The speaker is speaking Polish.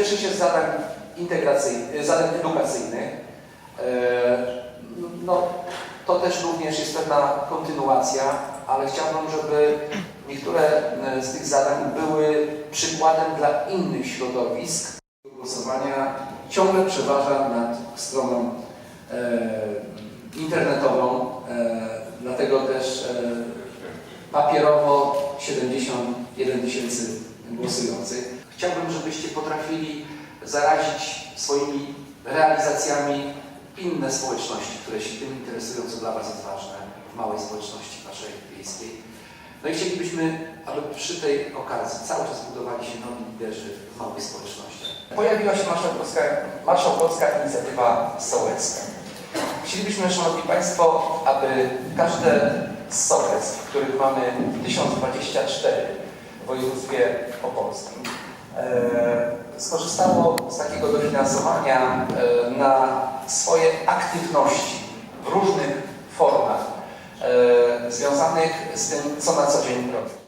Cieszę się z zadań integracyjnych, zadań edukacyjnych. E, No, to też również jest pewna kontynuacja, ale chciałbym, żeby niektóre e, z tych zadań były przykładem dla innych środowisk. Głosowania ciągle przeważa nad stroną e, internetową, dlatego też papierowo 71 tysięcy głosujących. Chciałbym, żebyście potrafili zarazić swoimi realizacjami inne społeczności, które się tym interesują, co dla Was jest ważne w małej społeczności Waszej wiejskiej. No i chcielibyśmy, aby przy tej okazji cały czas budowali się nowi liderzy w małych społecznościach. Pojawiła się marszałkowska, marszałkowska inicjatywa sołecka. Chcielibyśmy, Szanowni Państwo, aby każde z sołectw, których mamy 1024 w województwie opolskim, skorzystało z takiego dofinansowania e, na swoje aktywności w różnych formach e, związanych z tym, co na co dzień robi.